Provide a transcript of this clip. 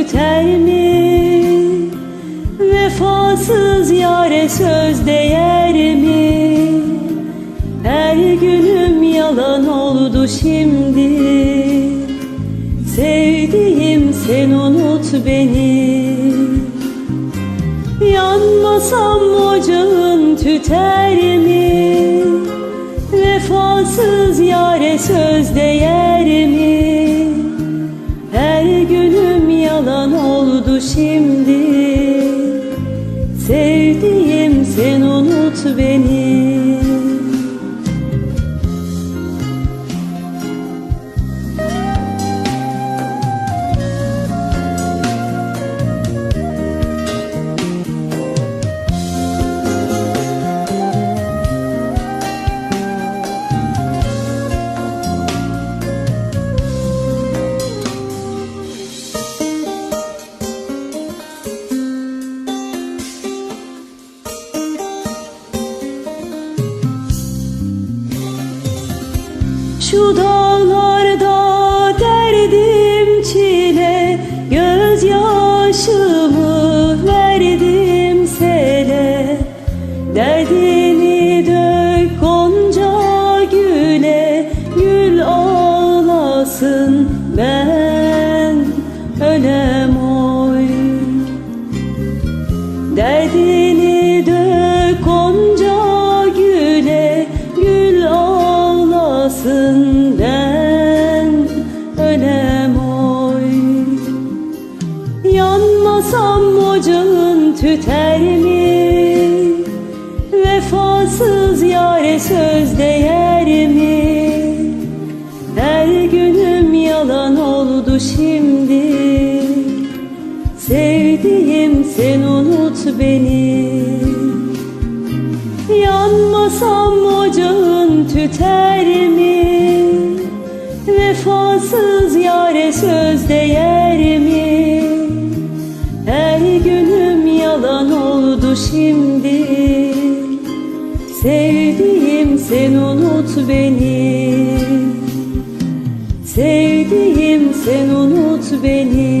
Tüter mi? Vefasız yare söz değer mi? Her günüm yalan oldu şimdi Sevdiğim sen unut beni Yanmasam ocağın tüter mi? Vefasız yare söz değer mi? Şu dağlarda derdim çile Gözyaşımı verdim sele. Derdini dök gonca güle Gül ağlasın ben ölem Yanmasam ocağın tüter mi? Vefasız yare söz değer mi? Her günüm yalan oldu şimdi Sevdiğim sen unut beni Yanmasam ocağın tüter mi? Vefasız yare söz değer şimdi. Sevdiğim sen unut beni. Sevdiğim sen unut beni